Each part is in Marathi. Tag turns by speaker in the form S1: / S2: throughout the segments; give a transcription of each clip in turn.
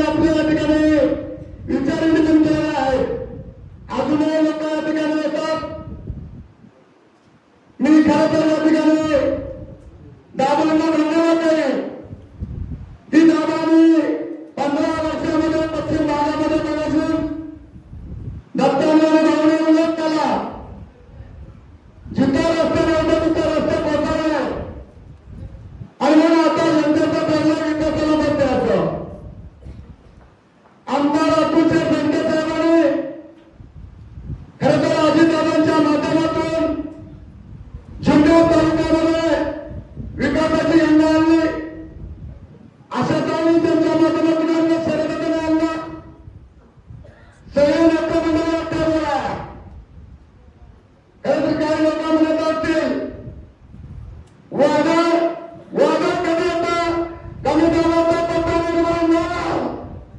S1: I up, like. कमी झाला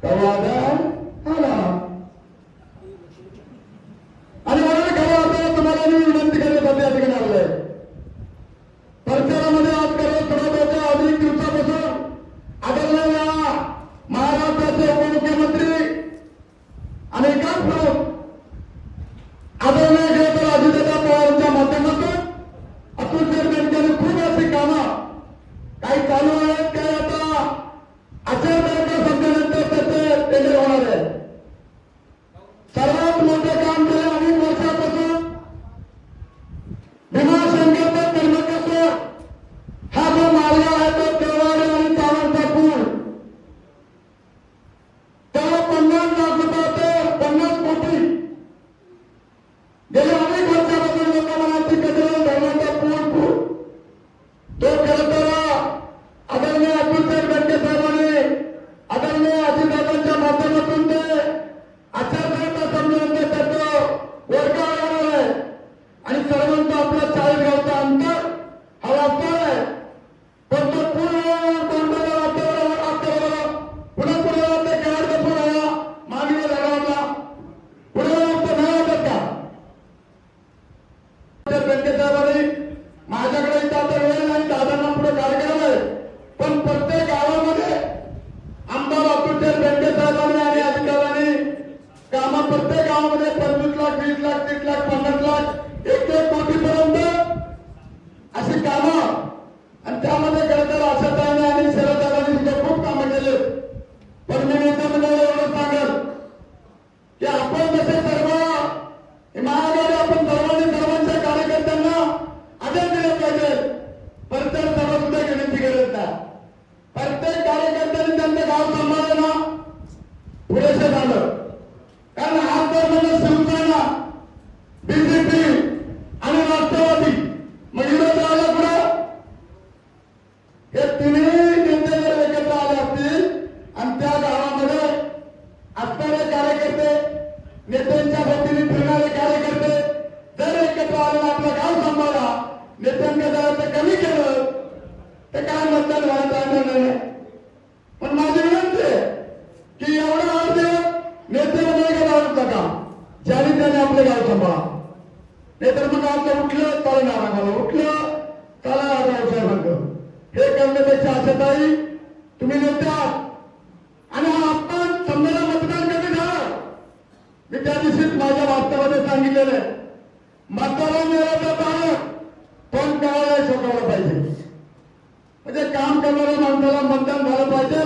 S1: तर वादळ आला. आणि वादळ खरं होतं तुम्हाला मी विनंती करण्यासाठी या ठिकाणी आलोय Então, प्रत्येक गावामध्ये पंचवीस लाख वीस लाख तीस लाख पन्नास लाख एक एक कोटीपर्यंत अशी कामं जनतेचे आशाताई तुम्ही नेत्या आणि हा आपण समजायला मतदान कमी मी त्या दिवशीच माझ्या वास्तवाने सांगितलेलं आहे. मतदाराला मिळाला भारत कोण काळाला शोधायला पाहिजे? म्हणजे काम करणाऱ्या माणसाला मतदान झालं पाहिजे.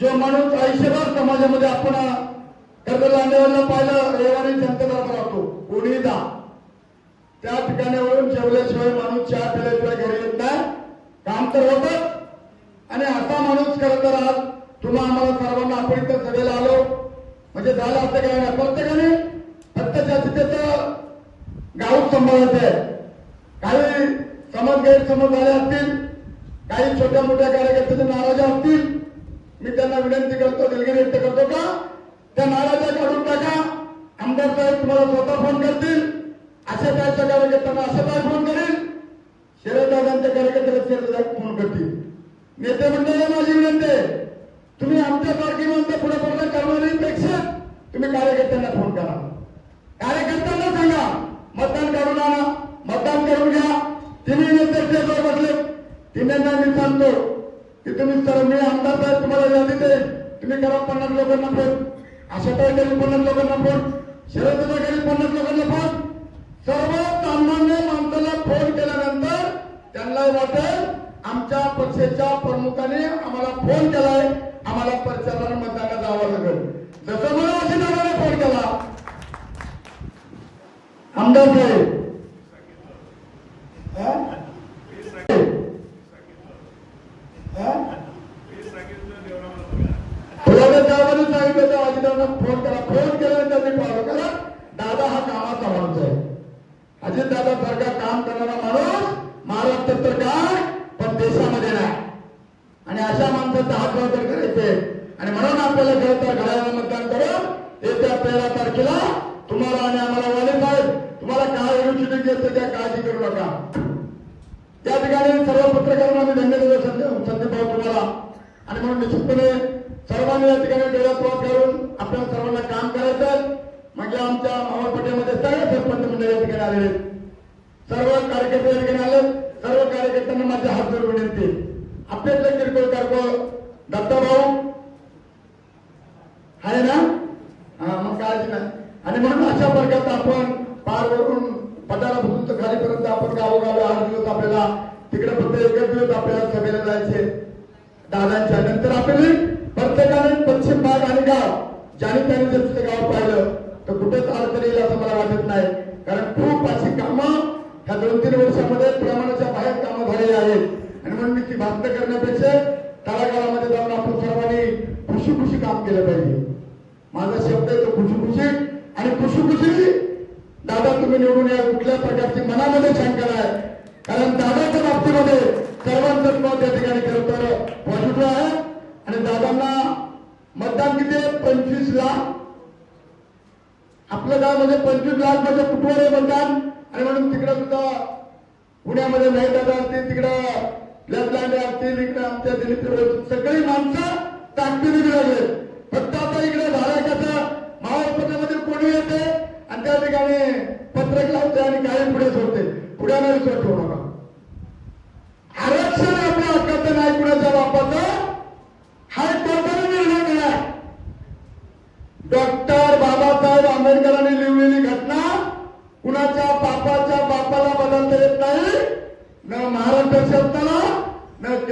S1: जो माणूस आयुष्यभर समाजामध्ये आपण कर्ज लांडेवाला पाहिलं रविवारी संतदार राहतो कोणी जा. त्या ठिकाणावरून जेवल्याशिवाय माणूस चहा पिल्याशिवाय घरी येत नाही. काम तर होतं आणि असा माणूस करत राहत आज तुम्हा आम्हाला सर्वांना आपण तर सभेला आलो. म्हणजे झालं असं काय नाही. प्रत्येकाने फक्त त्याचं गाव सांभाळायचं आहे. काही समज गैरसमज झाले असतील काही छोट्या मोठ्या कार्यकर्त्याचे नाराज असतील मी त्यांना विनंती करतो दिलगिरी व्यक्त करतो का? त्या नाराजा काढून टाका. आमदार साहेब तुम्हाला स्वतः फोन करतील. असे काय सगळ्या कार्यकर्त्यांना असे काय फोन करेल? शरद दादांच्या कार्यकर्त्याला शरद नेते मंडळाला माझी विनंती आहे तुम्ही आमच्या पार्टीमध्ये पुढे पुढे करणाऱ्यांपेक्षा तुम्ही कार्यकर्त्यांना फोन करा. कार्यकर्त्यांना सांगा मतदान करून आणा मतदान करून घ्या. तिन्ही नेते स्टेजवर बसले. तिन्ही मी सांगतो की तुम्ही सर मी आमदार साहेब तुम्हाला यादी दे तुम्ही करा पन्नास लोकांना फोन अशा काही पन्नास लोकांना फोन शरद करी पन्नास लोकांना फोन सर्व सामान्य माणसाला फोन केल्यानंतर त्यांना वाटेल आमच्या पक्षाच्या प्रमुखाने आम्हाला फोन केलाय. आम्हाला प्रचाराला मतदानाला जावं लागेल. जसं मला फोन केला. आमदार साहेब हा? हा? फुलाने साहेबांनी सांगितलं त्या अजितांना फोन करा फोन केल्यानंतर मी पाहिलं करा दादा हा कामाचा माणूस आहे अजित दादा सारखा काम करणारा माणूस महाराष्ट्रात तर काय पण देशामध्ये नाही आणि अशा हात तर करायचे आणि म्हणून आपल्याला खरं तर घड्याला मतदान करून येत्या पहिल्या तारखेला तुम्हाला आणि आम्हाला वाले साहेब तुम्हाला काय रुची घेतं त्या काळजी करू नका. त्या ठिकाणी सर्व पत्रकारांना मी धन्यवाद देतो. संदीप भाऊ तुम्हाला. आणि म्हणून निश्चितपणे सर्वांनी या ठिकाणी डोळ्यात करून आपल्या सर्वांना काम करायचं म्हणजे आमच्या मावळपट्ट्यामध्ये सगळे सरपंच मंडळ या ठिकाणी आलेले सर्व कार्यकर्ते या ठिकाणी आले सर्व कार्यकर्त्यांना माझ्या हात जोडून विनंती आपल्यातले किरकोळ कारकोळ. दत्ता भाऊ. आहे ना? हा मग काळजी नाही. आणि म्हणून अशा प्रकारचा आपण पार वरून पदारापासून तर खालीपर्यंत आपण गावोगावी आठ दिवस आपल्याला तिकडे फक्त एकच दिवस आपल्याला सभेला जायचे. दादांच्या नंतर आपल्याला प्रत्येकाने पश्चिम भाग आणि गाव. ज्याने त्याने जर तिथं गाव पाहिलं तर कुठेच अडचण येईल असं मला वाटत नाही. कारण खूप अशी कामं ह्या दोन तीन वर्षामध्ये प्रमाणाच्या बाहेर कामं झालेली आहेत. आणि म्हणून मी ती भाषण करण्यापेक्षा तळागाळामध्ये जाऊन आपण सर्वांनी खुशी खुशी काम केलं पाहिजे. माझा शब्द आहे तो खुशी खुशी आणि खुशी खुशी दादा तुम्ही निवडून या. कुठल्या प्रकारची मनामध्ये शंका आहे कारण दादाच्या बाबतीमध्ये सर्वांचं मत त्या ठिकाणी खरं तर पॉझिटिव्ह आहे. आणि दादांना मतदान किती आहे? पंचवीस लाख. आपलं गाव म्हणजे पंचवीस लाख म्हणजे कुटुंब मतदान? आणि म्हणून तिकडं सुद्धा पुण्यामध्ये नाही दादा असतील तिकडं लॅपलँड असतील इकडे आमच्या दिलीप सगळी माणसं ताकदीने मिळाले फक्त आता इकडे झालाय कसं महाराष्ट्रामध्ये कोणी येते आणि त्या ठिकाणी पत्रक लावते आणि काही पुढे सोडते. पुढे नाही विसरत ठेवू नका.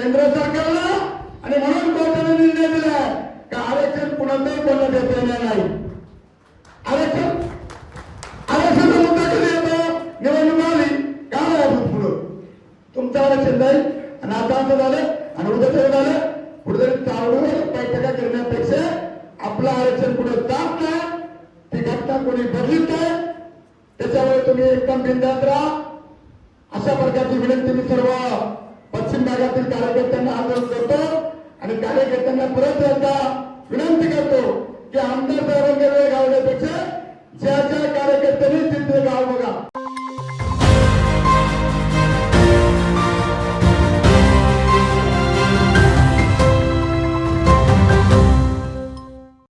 S1: केंद्र सरकारला आणि म्हणून कोर्टाने निर्णय दिला का आरक्षण कुणाचंही बोलण्यात येत येणार नाही. आरक्षण आरक्षणाचा मुद्दा कधी येतो? निवडणूक आली का आहे पुढं? तुमचं आरक्षण जाईल आणि आता असं झालं आणि उद्या तसं झालं कुठेतरी चालू बैठका करण्यापेक्षा आपलं आरक्षण कुठे जात नाही ती घटना कोणी बदलित नाही त्याच्यामुळे तुम्ही एकदम बिंदात राहा. अशा प्रकारची विनंती मी सर्व कार्यकर्त्यांना आदर करतो आणि कार्यकर्त्यांना परत